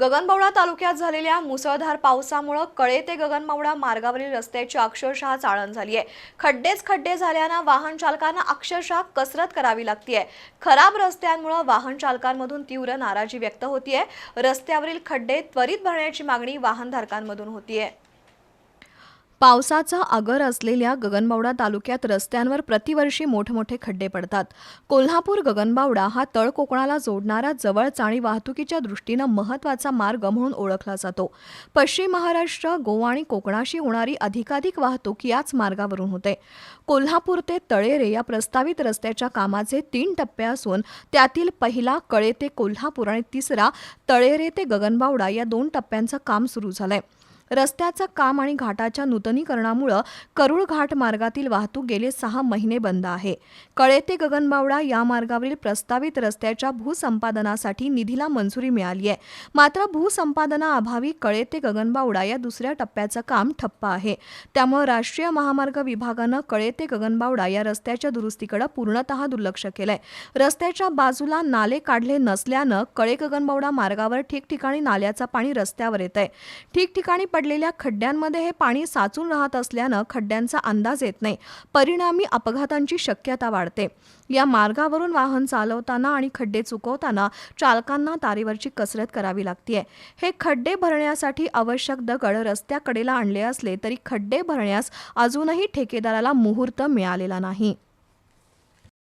गगनबावडा तालुक्यात झालेल्या मुसळधार पावसामुळे कळे ते गगनबावडा मार्गावरील रस्त्याची अक्षरशः चाळण झाली आहे खड्डेच खड्डे झाल्यानं वाहन चालकांना अक्षरशः कसरत करावी लागतीये. खराब रस्त्यांमुळे वाहन चालकांमधून तीव्र नाराजी व्यक्त होतीये. रस्त्यावरील खड्डे त्वरित भरण्याची मागणी वाहनधारकांमधून होतीये. पावसाचा आगर असलेल्या गगनबावडा तालुक्यात रस्त्यांवर प्रतिवर्षी मोठमोठे खड्डे पडतात. कोल्हापूर गगनबावडा हा तळ कोकणाला जोडणारा जवळचा आणि वाहतुकीच्या दृष्टीनं महत्त्वाचा मार्ग म्हणून ओळखला जातो. पश्चिम महाराष्ट्र गोवा आणि कोकणाशी होणारी अधिकाधिक वाहतूक याच मार्गावरून होते. कोल्हापूर ते तळेरे या प्रस्तावित रस्त्याच्या कामाचे तीन टप्पे असून त्यातील पहिला कळे ते कोल्हापूर आणि तिसरा तळेरे ते गगनबावडा या दोन टप्प्यांचं काम सुरू झालंय. रस्त्याचं काम आणि घाटाच्या नूतनीकरणामुळं करुळ घाट मार्गातील वाहतूक गेले सहा महिने बंद आहे. कळे ते गगनबावडा या मार्गावरील प्रस्तावित रस्त्याच्या भूसंपादनासाठी निधीला मंजुरी मिळाली आहे. मात्र भूसंपादनाअभावी कळे ते गगनबावडा या दुसऱ्या टप्प्याचं काम ठप्प आहे. त्यामुळे राष्ट्रीय महामार्ग विभागानं कळे ते गगनबावडा या रस्त्याच्या दुरुस्तीकडे पूर्णतः दुर्लक्ष केलंय. रस्त्याच्या बाजूला नाले काढले नसल्यानं कळे गगनबावडा मार्गावर ठिकठिकाणी नाल्याचं पाणी रस्त्यावर येत आहे ठिकठिकाणी पडलेल्या खड्ड्यांमध्ये हे पाणी साचून राहत असल्यानं खड्ड्यांचा अंदाज येत नाही. परिणामी अपघातांची शक्यता वाढते. या मार्गावरून वाहन चालवताना आणि खड्डे चुकवताना चालकांना तारेवरची कसरत करावी लागते हे खड्डे भरण्यासाठी आवश्यक दगड रस्त्याकडेला आणले असले तरी खड्डे भरण्यास अजूनही ठेकेदाराला मुहूर्त मिळालेला नाही.